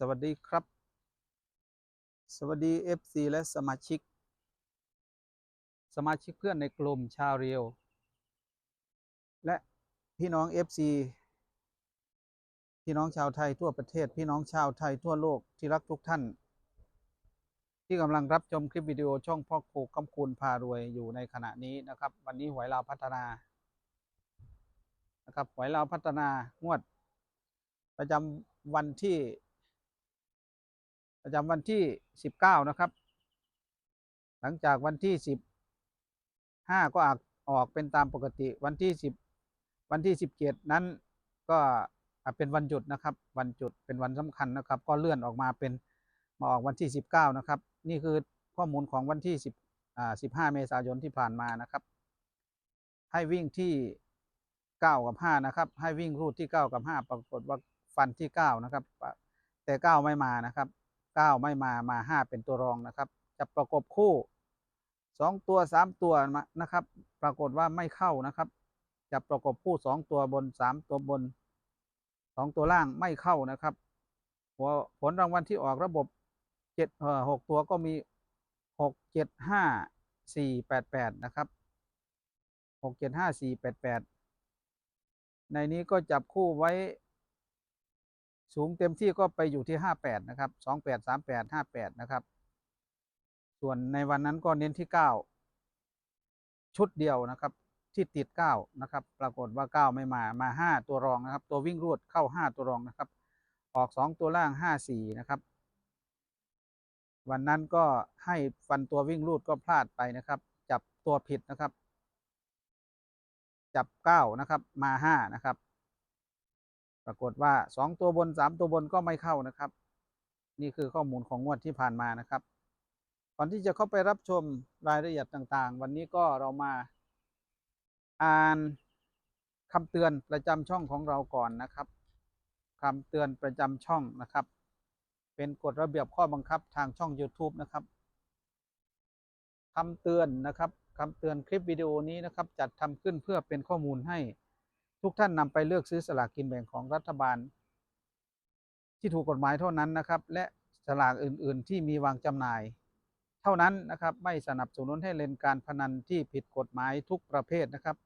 สวัสดีครับ สวัสดี FC และสมาชิก สมาชิกเพื่อนในกลุ่มชาวเรียว และพี่น้อง FC พี่น้องชาวไทยทั่วประเทศ พี่น้องชาวไทยทั่วโลกที่รักทุกท่าน ที่กำลังรับชมคลิปวิดีโอช่องพ่อครูกำคูลพารวยอยู่ในขณะนี้นะครับ วันนี้หวยลาวพัฒนานะครับหวยลาวพัฒนางวดประจำวันที่ ประจำวันที่ 19 นะครับ หลังจากวันที่ 15 ก็ออกออกเป็นตามปกติวันที่ 10 วันที่ 17 นั้นก็อะเป็นวันหยุดนะครับ วันหยุดเป็นวันสำคัญนะครับ ก็เลื่อนออกมาเป็นมาออกวันที่ 19 นะครับ นี่คือข้อมูลของวันที่ 10อ่า15 เมษายนที่ผ่านมานะครับ ให้วิ่งที่ 9 กับ 5 นะครับ ให้วิ่งรูดที่ 9 กับ 5 ปรากฏว่าฟันที่ 9 นะครับ แต่ 9 ไม่มานะครับ 9 ไม่มามา 5 เป็นตัวรองนะครับ จะประกบคู่ 2 ตัว 3 ตัวนะครับ ปรากฏว่าไม่เข้านะครับ จะประกบคู่ 2 ตัวบน 3 ตัวบน 2 ตัวล่างไม่เข้านะครับหัวผลรางวัลที่ออกระบบ7เอ่อ6ตัวก็มี 6 7 5 4 8 8 นะครับ 6 7 5 4 8 8 ในนี้ก็จับคู่ไว้ สูงเต็มที่ก็ไปอยู่ที่ 58 นะครับ 28 38 58 นะครับ ส่วนในวันนั้นก็เน้นที่ 9 ชุดเดียวนะครับ ที่ติด 9 นะครับ ปรากฏว่า 9 ไม่มา มา 5 ตัวรองนะครับ ตัววิ่งรูดเข้า 5 ตัวรองนะครับ ออก 2 ตัวล่าง 5 4 นะครับ วันนั้นก็ให้ฟันตัววิ่งรูดก็พลาดไปนะครับ จับตัวผิดนะครับ จับ 9 นะครับ มา 5 นะครับ ปรากฏว่า 2 ตัวบน 3 ตัวบนก็ไม่เข้านะครับ นี่คือข้อมูลของงวดที่ผ่านมานะครับ ก่อนที่จะเข้าไปรับชมรายละเอียดต่างๆ วันนี้ก็เรามาอ่านคำเตือนประจำช่องของเราก่อนนะครับคำเตือนประจำช่องนะครับ เป็นกฎระเบียบข้อบังคับทางช่อง YouTube นะครับคำเตือนนะครับคำเตือนคลิปวิดีโอนี้นะครับ จัดทำขึ้นเพื่อเป็นข้อมูลให้ ทุกท่านนำไปเลือกซื้อสลากกินแบ่งของรัฐบาล ที่ถูกกฎหมายเท่านั้นนะครับ และสลากอื่น ๆ ที่มีวางจำหน่าย เท่านั้นนะครับไม่สนับสนุนให้เล่นการพนันที่ผิดกฎหมายทุกประเภทนะครับ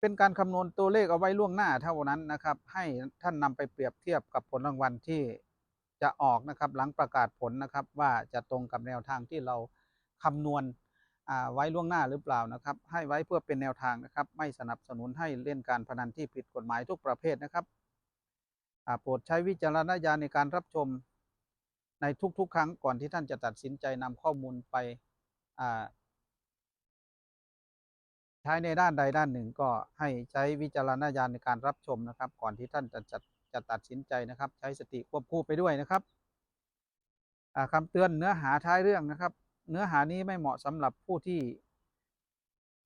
เป็นการคำนวณตัวเลขเอาไว้ล่วงหน้าเท่านั้นนะครับ ให้ท่านนำไปเปรียบเทียบกับผลรางวัลที่จะออกนะครับ หลังประกาศผลนะครับ ว่าจะตรงกับแนวทางที่เราคำนวณ ไว้ล่วงหน้าหรือเปล่านะครับ ให้ไว้เพื่อเป็นแนวทางนะครับ ไม่สนับสนุนให้เล่นการพนันที่ผิดกฎหมายทุกประเภทนะครับโปรดใช้วิจารณญาณในการรับชมในทุกๆ ครั้งก่อนที่ท่านจะตัดสินใจนำข้อมูลไปใช้ในด้านใดด้านหนึ่งก็ให้ใช้วิจารณญาณในการรับชมนะครับ ก่อนที่ท่านจะจะจะตัดสินใจนะครับ ใช้สติควบคู่ไปด้วยนะครับอ่าคำเตือนเนื้อหาท้ายเรื่องนะครับ เนื้อหานี้ไม่เหมาะสำหรับผู้ที่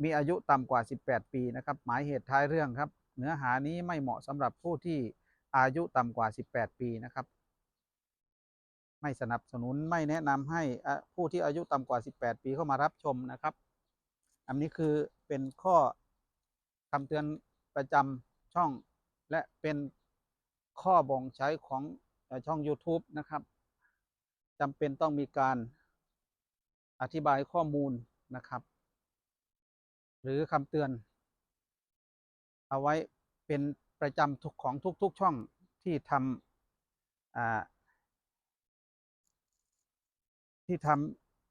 มีอายุต่ำกว่า 18 ปีนะครับ หมายเหตุท้ายเรื่องครับ เนื้อหานี้ไม่เหมาะสำหรับผู้ที่อายุต่ำกว่า 18 ปีนะครับ ไม่สนับสนุนไม่แนะนำให้ผู้ที่อายุต่ำกว่า 18 ปีเข้ามารับชมนะครับ อันนี้คือเป็นข้อคำเตือนประจำช่อง และเป็นข้อบ่งใช้ของช่อง YouTube นะครับจำเป็นต้องมีการ อธิบายข้อมูลนะครับ หรือคำเตือน เอาไว้เป็นประจำทุกของทุก ๆ ช่องที่ทำที่ท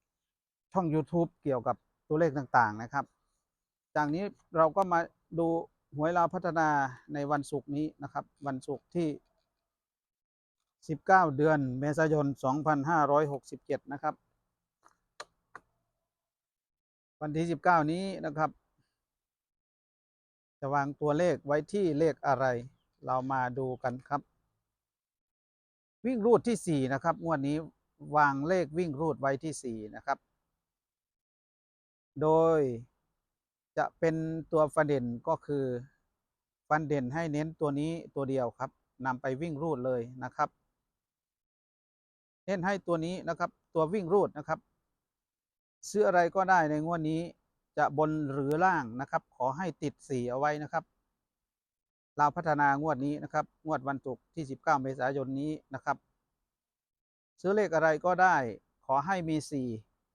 ำช่อง YouTube เกี่ยวกับตัวเลขต่างๆนะครับ จากนี้เราก็มาดูหวยลาวพัฒนาในวันศุกร์นี้นะครับ วันศุกร์ที่ 19 เดือนเมษายน 2567 นะครับ วันที่ 19 นี้นะครับ จะวางตัวเลขไว้ที่เลขอะไร เรามาดูกันครับ วิ่งรูดที่ 4 นะครับงวดนี้วางเลขวิ่งรูดไว้ที่ 4 นะครับ โดยจะเป็นตัวฟันเด่นก็คือฟันเด่นให้เน้นตัวนี้ตัวเดียวครับนำไปวิ่งรูดเลยนะครับ เน้นให้ตัวนี้นะครับ ตัววิ่งรูดนะครับ ซื้ออะไรก็ได้ในงวดนี้จะบนหรือล่างนะครับ ขอให้ติดสี่เอาไว้นะครับลาพัฒนางวดนี้นะครับ งวดวันศุกร์ที่ 19 เมษายนนี้นะครับ ซื้อเลขอะไรก็ได้ ขอให้มี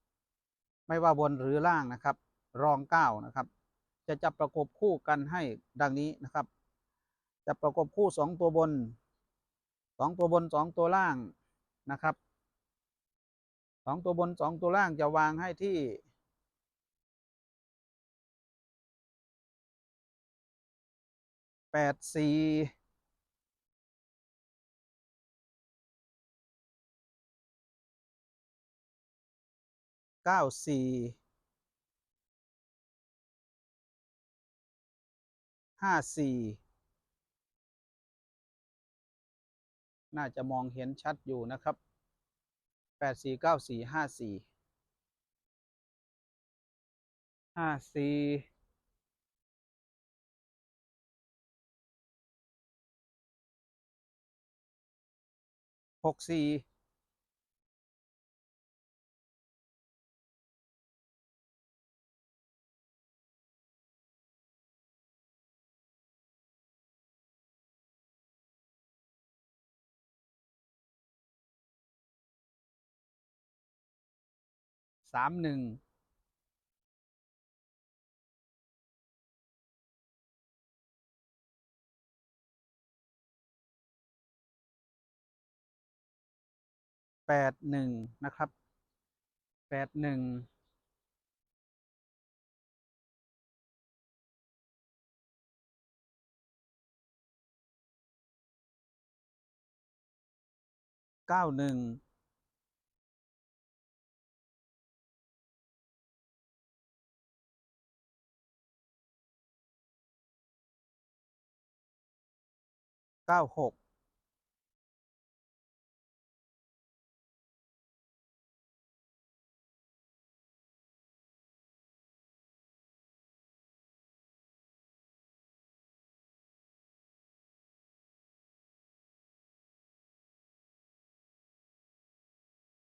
4ไม่ว่าบนหรือล่างนะครับ รอง9นะครับ จะจับประกบคู่กันให้ดังนี้นะครับ จะประกบคู่2ตัวบน2ตัวบน2ตัวล่างนะครับ 2ตัวบน2ตัวล่างจะวางให้ที่แปดสี่เก้าสี่ห้าสี่น่าจะมองเห็นชัดอยู่นะครับ แปดสี่เก้าสี่ห้าสี่ห้าสี่หกสี่ สามหนึ่งแปดหนึ่งนะครับแปดหนึ่งเก้าหนึ่ง เก้าหก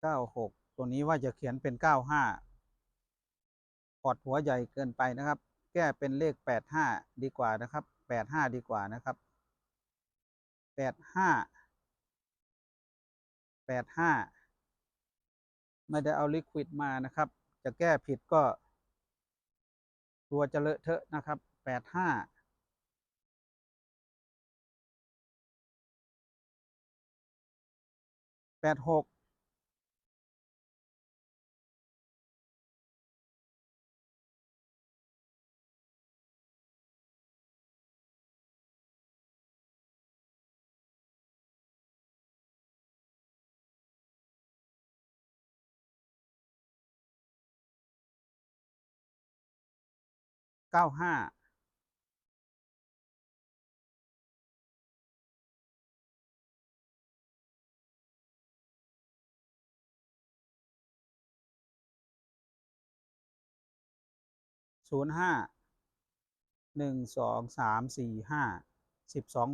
เก้าหกตัวนี้ว่าจะเขียนเป็นเก้าห้าอดหัวใหญ่เกินไปนะครับ แก้เป็นเลขแปดห้าดีกว่านะครับแปดห้าดีกว่านะครับ แปดห้าแปดห้าไม่ได้เอาลิควิดมานะครับ จะแก้ผิดก็ ตัวจะเลอะเทอะนะครับแปดห้าแปดหก เก้าห้าศูนย์ห้าหนึ่งสองสามสี่ห้าสิบสอง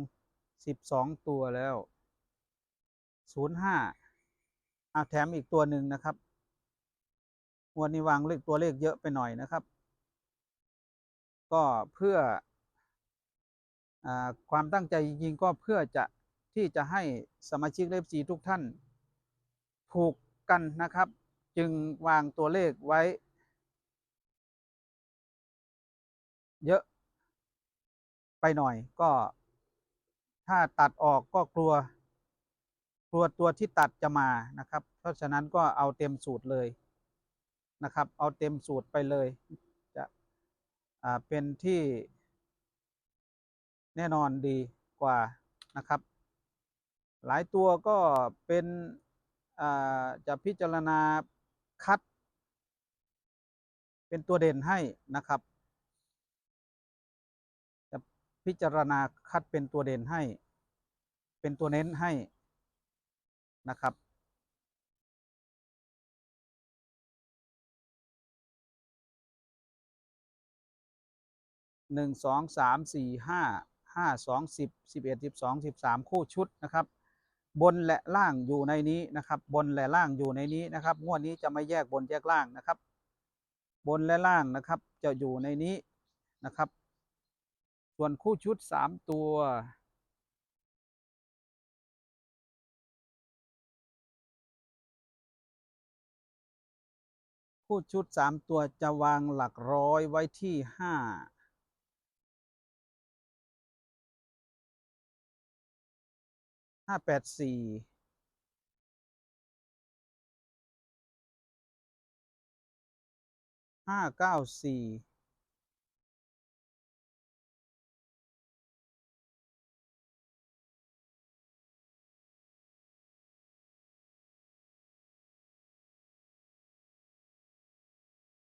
สิบสองตัวแล้วศูนย์ห้าเอาแถมอีกตัวหนึ่งนะครับวันนี้วางเลขตัวเลขเยอะไปหน่อยนะครับ ก็เพื่ออความตั้งใจจริงๆก็เพื่อจะที่จะให้สมาชิกเลฟซีทุกท่านถูกกันนะครับ จึงวางตัวเลขไว้ เยอะไปหน่อยก็ถ้าตัดออกก็กลัว กลัวตัวที่ตัดจะมานะครับ เพราะฉะนั้นก็เอาเต็มสูตรเลยนะครับ เอาเต็มสูตรไปเลย เป็นที่แน่นอนดีกว่านะครับ หลายตัวก็เป็นจะพิจารณาคัด เป็นตัวเด่นให้นะครับ จะพิจารณาคัดเป็นตัวเด่นให้ เป็นตัวเน้นให้นะครับ หนึ่งสองสามสี่ห้าห้าสองสิบสิบเอ็ดสิบสองสิบสามคู่ชุดนะครับ บนและล่างอยู่ในนี้นะครับ บนและล่างอยู่ในนี้นะครับ งวดนี้จะไม่แยกบนแยกล่างนะครับ บนและล่างนะครับ จะอยู่ในนี้นะครับ ส่วนคู่ชุดสามตัวคู่ชุดสามตัวจะวางหลักร้อยไว้ที่ห้า ห้าแปดสี่ห้าเก้าสี่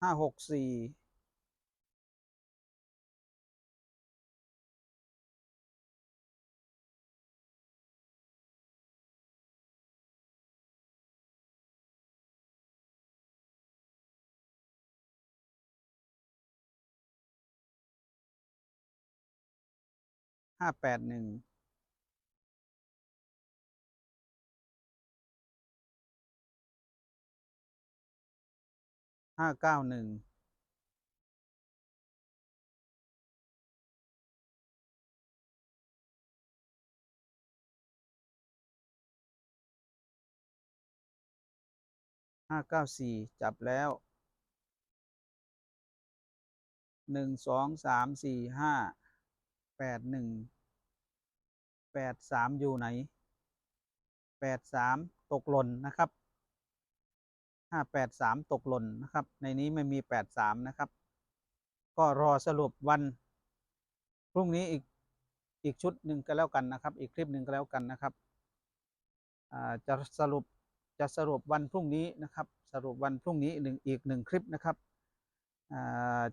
ห้าหกสี่ ห้าแปดหนึ่งห้าเก้าหนึ่งห้าเก้าสี่จับแล้วหนึ่งสองสามสี่ห้า แปดหนึ่งแปดสามอยู่ไหนแปดสามตกหล่นนะครับห้าแปดสามตกหล่นนะครับ ในนี้ไม่มีแปดสามนะครับ ก็รอสรุปวัน พรุ่งนี้อีกอีกชุดหนึ่งก็แล้วกันนะครับ อีกคลิปหนึ่งก็แล้วกันนะครับจะสรุปจะสรุปวันพรุ่งนี้นะครับ สรุปวันพรุ่งนี้หนึ่งอีกหนึ่งคลิปนะครับ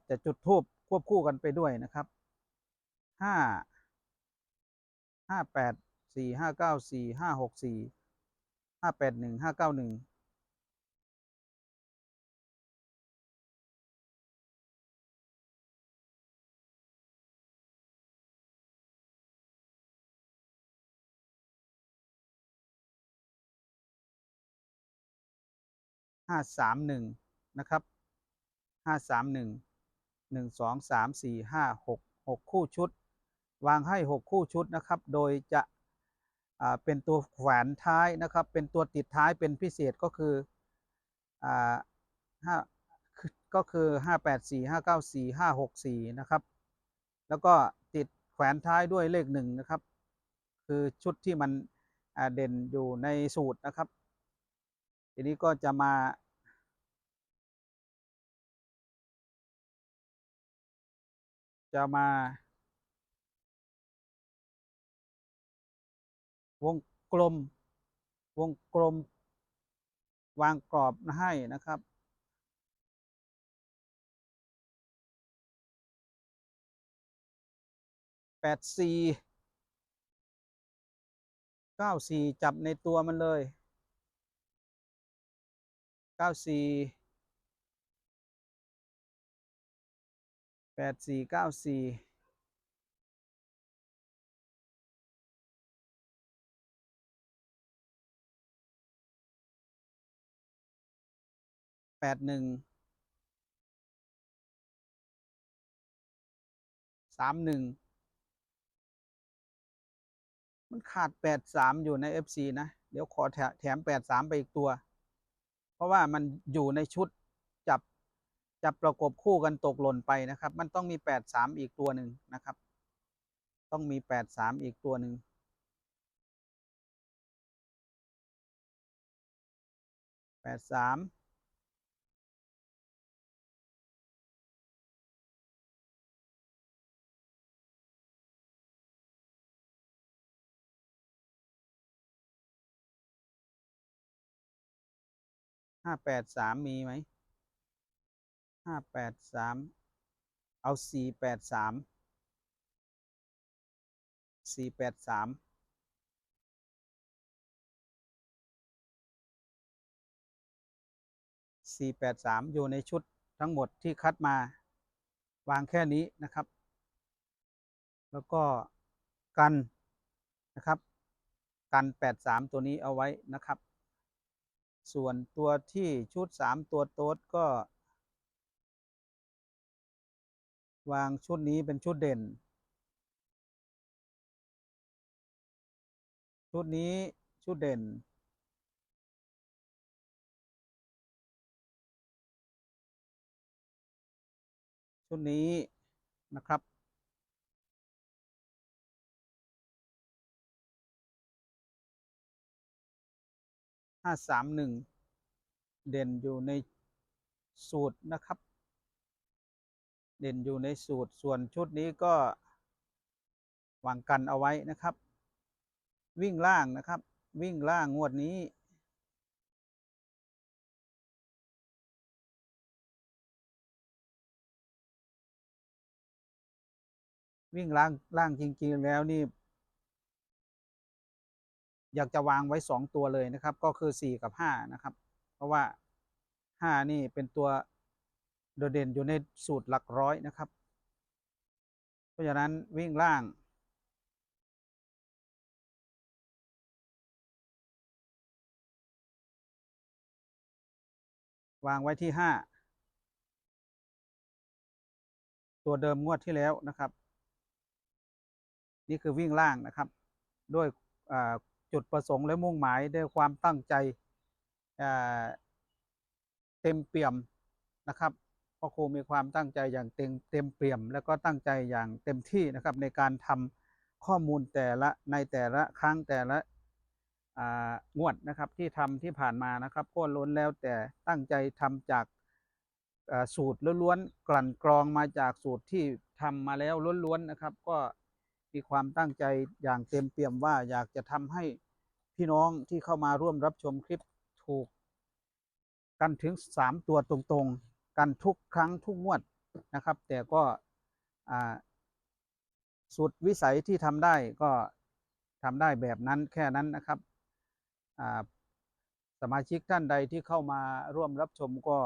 จะจุดทูบควบคู่กันไปด้วยนะครับ ห้าห้าแปดสี่ห้าเก้าสี่ห้าหกสี่ห้าแปดหนึ่งห้าเก้าหนึ่งห้าสามหนึ่งนะครับห้าสามหนึ่งหนึ่งสองสามสี่ห้าหกหกคู่ชุด วางให้หกคู่ชุดนะครับ โดยจะเป็นตัวแขวนท้ายนะครับ เป็นตัวติดท้ายเป็นพิเศษก็คืออ่าห้าก็คือห้าแปดสี่ห้าเก้าสี่ห้าหกสี่นะครับ แล้วก็ติดแขวนท้ายด้วยเลขหนึ่งนะครับ คือชุดที่มันเด่นอยู่ในสูตรนะครับ ทีนี้ก็จะมาจะมา วงกลม วงกลม วางกรอบให้นะครับ แปดสี่เก้าสี่จับในตัวมันเลยเก้าสี่แปดสี่เก้าสี่ แปดหนึ่งสามหนึ่งมันขาดแปดสามอยู่ใน FC นะ เดี๋ยวขอแถแถมแปดสามไปอีกตัว เพราะว่ามันอยู่ในชุดจับจับประกบคู่กันตกหล่นไปนะครับ มันต้องมีแปดสามอีกตัวหนึ่งนะครับ ต้องมีแปดสามอีกตัวหนึ่งแปดสาม ห้าแปดสามมีไหมห้าแปดสามเอาสี่แปดสามสี่แปดสามสี่แปดสามอยู่ในชุดทั้งหมดที่คัดมาวางแค่นี้นะครับ แล้วก็กันนะครับ กันแปดสามตัวนี้เอาไว้นะครับ ส่วนตัวที่ชุดสามตัวโต๊ดก็ วางชุดนี้เป็นชุดเด่น ชุดนี้ชุดเด่น ชุดนี้นะครับ ห้าสามหนึ่งเด่นอยู่ในสูตรนะครับ เด่นอยู่ในสูตรส่วนชุดนี้ก็วางกันเอาไว้นะครับ วิ่งล่างนะครับ วิ่งล่างงวดนี้ วิ่งล่างล่างจริงๆแล้วนี่ อยากจะวางไว้สองตัวเลยนะครับ ก็คือสี่กับห้านะครับ เพราะว่าห้านี่เป็นตัวโดดเด่นอยู่ในสูตรหลักร้อยนะครับ เพราะฉะนั้นวิ่งล่าง วางไว้ที่ห้าตัวเดิมงวดที่แล้วนะครับ นี่คือวิ่งล่างนะครับ ด้วยอ่า จุดประสงค์และมุ่งหมายด้วยความตั้งใจเต็มเปี่ยมนะครับพ่อครูมีความตั้งใจอย่างเต็มเต็มเปี่ยม แล้วก็ตั้งใจอย่างเต็มที่นะครับ ในการทำข้อมูลแต่ละในแต่ละครั้งแต่ละงวดนะครับที่ทำที่ผ่านมานะครับก็ล้วนแล้วแต่ตั้งใจทำจากสูตรล้วนๆกลั่นกรองมาจากสูตรที่ทำมาแล้วล้วนๆนะครับ ก็ มีความตั้งใจอย่างเต็มเปี่ยมว่าอยากจะทำให้พี่น้องที่เข้ามาร่วมรับชมคลิปถูก กันถึงสามตัวตรงๆ กันทุกครั้งทุกงวดนะครับ แต่ก็สุดวิสัยที่ทำได้ก็ทำได้แบบนั้นแค่นั้นนะครับสมาชิกท่านใดที่เข้ามาร่วมรับชมก็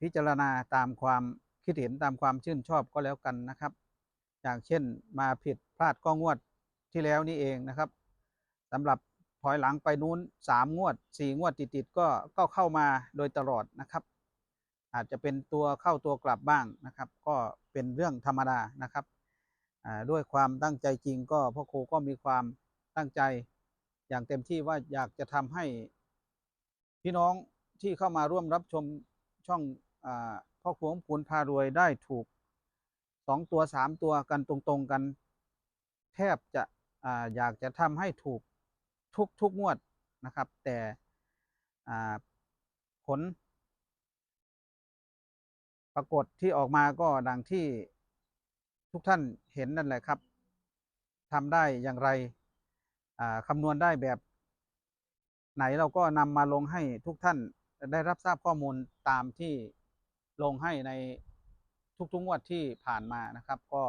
พิจารณาตามความ คิดเห็นตามความชื่นชอบก็แล้วกันนะครับ อย่างเช่นมาผิดพลาดก็งวดที่แล้วนี่เองนะครับสำหรับถอยหลังไปนู้นสามงวดสี่งวดติดๆก็ก็เข้ามาโดยตลอดนะครับ อาจจะเป็นตัวเข้าตัวกลับบ้างนะครับ ก็เป็นเรื่องธรรมดานะครับด้วยความตั้งใจจริงก็พ่อครูก็มีความตั้งใจอย่างเต็มที่ว่าอยากจะทำให้พี่น้องที่เข้ามาร่วมรับชมช่องอ พ่อของคุณพารวยได้ถูกสองตัวสามตัวกันตรงๆกัน แทบจะอาอยากจะทำให้ถูกทุกทุกงวดนะครับ แต่อ่าผล ปรากฏที่ออกมาก็ดังที่ทุกท่านเห็นนั่นแหละครับทำได้อย่างไรคำนวณได้แบบ ไหนเราก็นำมาลงให้ทุกท่านได้รับทราบข้อมูลตามที่ ลงให้ในทุกๆงวดที่ผ่านมานะครับ ก็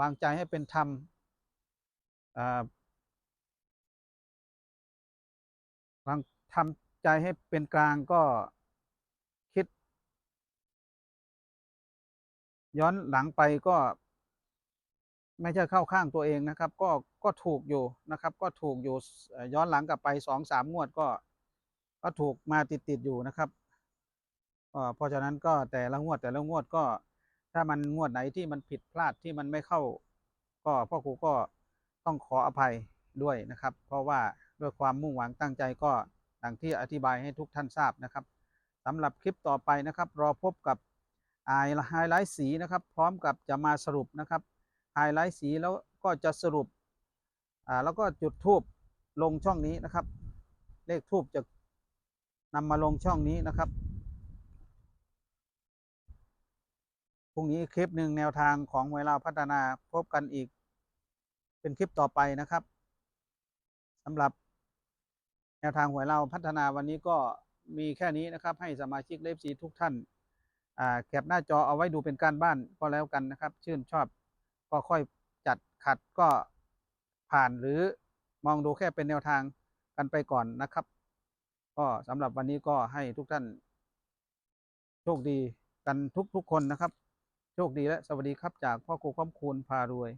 วางใจให้เป็นธรรมวางทำใจให้เป็นกลางก็คิด ย้อนหลังไปก็ไม่ใช่เข้าข้างตัวเองนะครับ ก็ก็ถูกอยู่นะครับ ก็ถูกอยู่ย้อนหลังกลับไปสองสามงวดก็ ก็ถูกมาติดติดๆอยู่นะครับเพราะฉะนั้นก็แต่ละงวดแต่ละงวดก็ ถ้ามันงวดไหนที่มันผิดพลาดที่มันไม่เข้า ก็พ่อครูก็ต้องขออภัยด้วยนะครับ เพราะว่าด้วยความมุ่งหวังตั้งใจก็ดังที่อธิบายให้ทุกท่านทราบนะครับสำหรับคลิปต่อไปนะครับ รอพบกับไฮไลท์สีนะครับ พร้อมกับจะมาสรุปนะครับไฮไลท์สีแล้วก็จะสรุปอ่าแล้วก็จุดทูบลงช่องนี้นะครับ เลขทูบจะ นำมาลงช่องนี้นะครับ พรุ่งนี้คลิปหนึ่งแนวทางของหวลาพัฒนาพบกันอีก เป็นคลิปต่อไปนะครับสำหรับแนวทางหวยลาพัฒนาวันนี้ก็มีแค่นี้นะครับ ให้สมาชิกเลฟซีทุกท่านแคปหน้าจอเอาไว้ดูเป็นการบ้านก็แล้วกันนะครับ ชื่นชอบก็ค่อยจัดขัดก็ผ่านหรือมองดูแค่เป็นแนวทางกันไปก่อนนะครับ ก็สำหรับวันนี้ก็ให้ทุกท่าน โชคดีกันทุกๆคนนะครับ โชคดีและสวัสดีครับจากพ่อครูข้อมคูณพารวย